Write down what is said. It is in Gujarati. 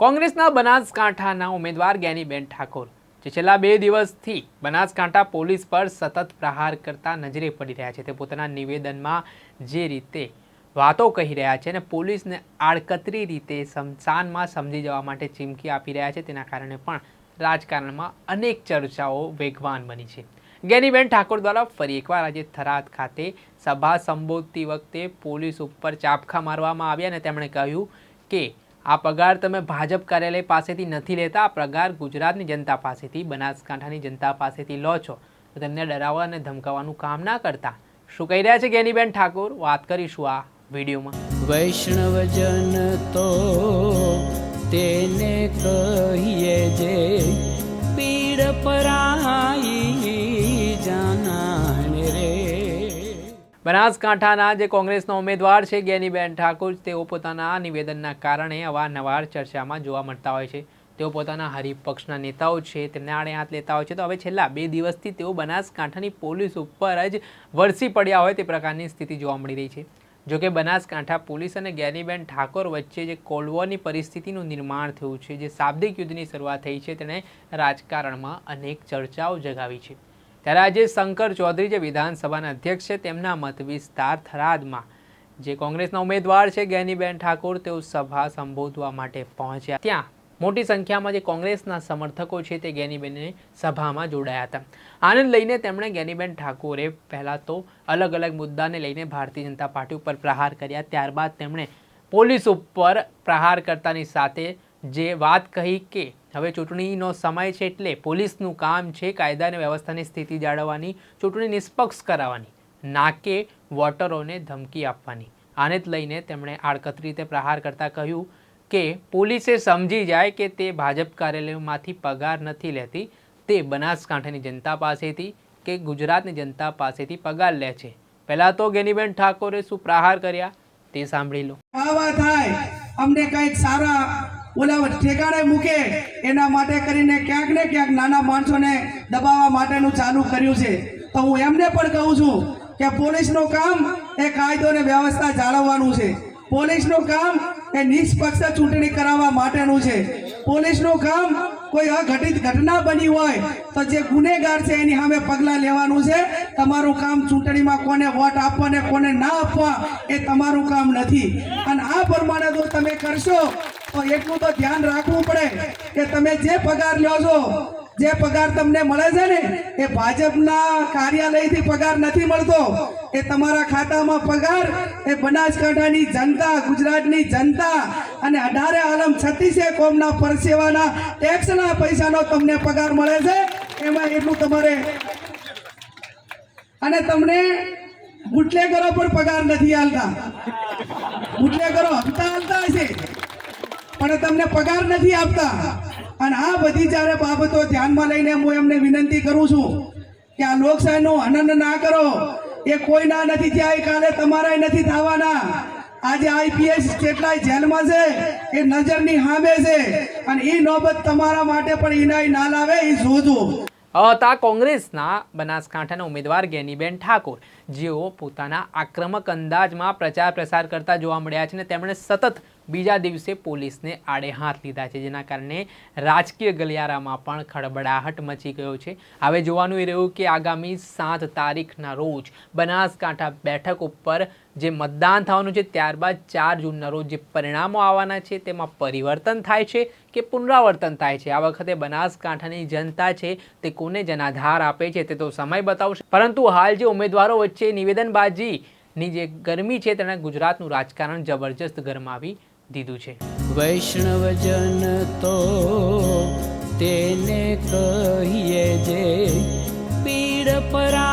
કોંગ્રેસના બનાસકાંઠાના ઉમેદવાર જ્ઞાનીબેન ઠાકોર, જે છેલ્લા બે દિવસથી બનાસકાંઠા પોલીસ પર સતત પ્રહાર કરતા નજરે પડી રહ્યા છે. તે પોતાના નિવેદનમાં જે રીતે વાતો કહી રહ્યા છે અને પોલીસને આડકતરી રીતે સમસાનમાં સમજી જવા માટે ચીમકી આપી રહ્યા છે, તેના કારણે પણ રાજકારણમાં અનેક ચર્ચાઓ વેગવાન બની છે. જ્ઞાનીબેન ઠાકોર દ્વારા ફરી એકવાર આજે થરાદ ખાતે સભા સંબોધતી વખતે પોલીસ ઉપર ચાપખા મારવામાં આવ્યા અને તેમણે કહ્યું કે આ પગાર તમે ભાજપ કાર્યાલય પાસેથી નથી લેતા. આ પગાર ગુજરાતની જનતા પાસેથી, બનાસકાંઠાની જનતા પાસેથી લો છો. તો તેમને ડરાવવા અને ધમકાવવાનું કામ ના કરતા. શું કહી રહ્યા છે જ્ઞાનીબેન ઠાકોર? વાત કરીશું આ વિડીયોમાં. વૈષ્ણવજન તો તેને કહીએ જે પીડ પરાઈ બનાસકાંઠાના જે કોંગ્રેસના ઉમેદવાર છે જ્ઞાનીબેન ઠાકોર, તેઓ પોતાના નિવેદનના કારણે અવારનવાર ચર્ચામાં જોવા મળતા હોય છે. તેઓ પોતાના હરિપક્ષના નેતાઓ છે, તેમને આડે હાથ લેતા હોય છે. તો હવે છેલ્લા બે દિવસથી તેઓ બનાસકાંઠાની પોલીસ ઉપર જ વરસી પડ્યા હોય તે પ્રકારની સ્થિતિ જોવા મળી રહી છે. જોકે બનાસકાંઠા પોલીસ અને જ્ઞાનીબેન ઠાકોર વચ્ચે જે કોલ્વોની પરિસ્થિતિનું નિર્માણ થયું છે, જે શાબ્દિક યુદ્ધની શરૂઆત થઈ છે, તેણે રાજકારણમાં અનેક ચર્ચાઓ જગાવી છે. ત્યારે આજે શંકર ચૌધરી જે વિધાનસભાના અધ્યક્ષ છે, તેમના મત વિસ્તાર થરાદમાં. જે કોંગ્રેસના ઉમેદવાર છે જ્ઞાનીબેન ઠાકોર, તેઓ સભા સંબોધવા માટે પહોંચ્યા. ત્યાં મોટી સંખ્યામાં જે કોંગ્રેસના સમર્થકો છે, તે જ્ઞાનીબેનની સભામાં જોડાયા હતા. આનંદ લઈને તેમણે જ્ઞાનીબેન ઠાકોરે પહેલાં તો અલગ અલગ મુદ્દાને લઈને ભારતીય જનતા પાર્ટી ઉપર પ્રહાર કર્યા. ત્યારબાદ તેમણે પોલીસ ઉપર પ્રહાર કરતાની સાથે જે વાત કહી કે હવે ચૂંટણીનો સમય છે એટલે પોલીસનું કામ છે કાયદા અને વ્યવસ્થાની સ્થિતિ જાળવવાની, ચૂંટણી નિષ્પક્ષ કરાવવાની ના કે વોટરોને ધમકી આપવાની. આને જ લઈને તેમણે આડકતરી રીતે પ્રહાર કરતા કહ્યું કે પોલીસે સમજી જાય કે તે ભાજપ કાર્યાલયમાંથી પગાર નથી લેતી, તે બનાસકાંઠાની જનતા પાસેથી કે ગુજરાતની જનતા પાસેથી પગાર લે છે. પહેલાં તો ગેનીબેન ઠાકોરે શું પ્રહાર કર્યા તે સાંભળી લો. આવા થાય, અમને કંઈક સારા ઓલા ઠેકાણે મૂકે. એના માટે કરીને ક્યાંક ને ક્યાંક નાના માણસોને દબાવવા માટેનું ચાલુ કર્યું છે. તો હું એમને પણ કહું છું કે પોલીસનું કામ એ કાયદો અને વ્યવસ્થા જાળવવાનું છે. પોલીસનું કામ એ નિષ્પક્ષ ચૂંટણી કરાવવા માટેનું છે. પોલીસનું કામ કોઈ અઘટિત ઘટના બની હોય તો જે ગુનેગાર છે એની સામે પગલાં લેવાનું છે. તમારું કામ ચૂંટણીમાં કોને વોટ આપવા ને કોને ના આપવા એ તમારું કામ નથી. અને આ પ્રમાણે જો તમે કરશો તો એટલું તો ધ્યાન રાખવું પડે કે તમે જે પગાર લ્યો છો, જે પગાર તમને મળે છે ને, એ ભાજપના કાર્યાલયથી પગાર નથી મળતો. એ તમારા ખાતામાં પગાર, એ બનાસકાંઠાની જનતા, ગુજરાતની જનતા અને અઢારે આલમ છત્રીસે કોમના પરસેવાના ટેક્સના પૈસાનો તમને પગાર મળે છે, એમાં એટલું તમારે અને તમને બુટલેગરો પણ પગાર નથી હાલતા બુટલેગરો હમતા હાલતા હશે. પણ તમને પગાર નથી આપતા. અને આ બધી જ્યારે બાબતો ધ્યાનમાં લઈને હું એમને વિનંતી કરું છું કે આ લોકશાહીનું હનન ના કરો. એ કોઈના નથી ત્યાં કાલે તમારા નથી થવાના. આજે આઈપીએસ કેટલાય જેલમાં છે, એ નજરની હામે છે. અને એ નોબત તમારા માટે પણ ઇનાય ના લાવે એ જોજો. હતા કોંગ્રેસના બનાસકાંઠાના ઉમેદવાર જ્ઞાનીબેન ઠાકોર, જેઓ પોતાના આક્રમક અંદાજમાં પ્રચાર પ્રસાર કરતા જોવા મળ્યા છે અને તેમણે સતત બીજા દિવસે પોલીસને આડે હાથ લીધા છે, જેના કારણે રાજકીય ગલિયારામાં પણ ખળબડાહટ મચી ગયો છે. હવે જોવાનું એ રહ્યું કે આગામી સાત તારીખના રોજ બનાસકાંઠા બેઠક ઉપર જે મતદાન થવાનું છે, ત્યારબાદ ચાર જૂનના રોજ જે પરિણામો આવવાના છે, તેમાં પરિવર્તન થાય છે કે પુનરાવર્તન થાય છે? આ વખતે બનાસકાંઠાની જનતા છે, તે કોને જનાધાર આપે છે તે તો સમય બતાવશે. પરંતુ હાલ જે ઉમેદવારો વચ્ચે નિવેદનબાજીની જે ગરમી છે, તેણે ગુજરાતનું રાજકારણ જબરજસ્ત ગરમાવી દીધું છે. વૈષ્ણવજન તો તેને કહીએ જે પીડ પરા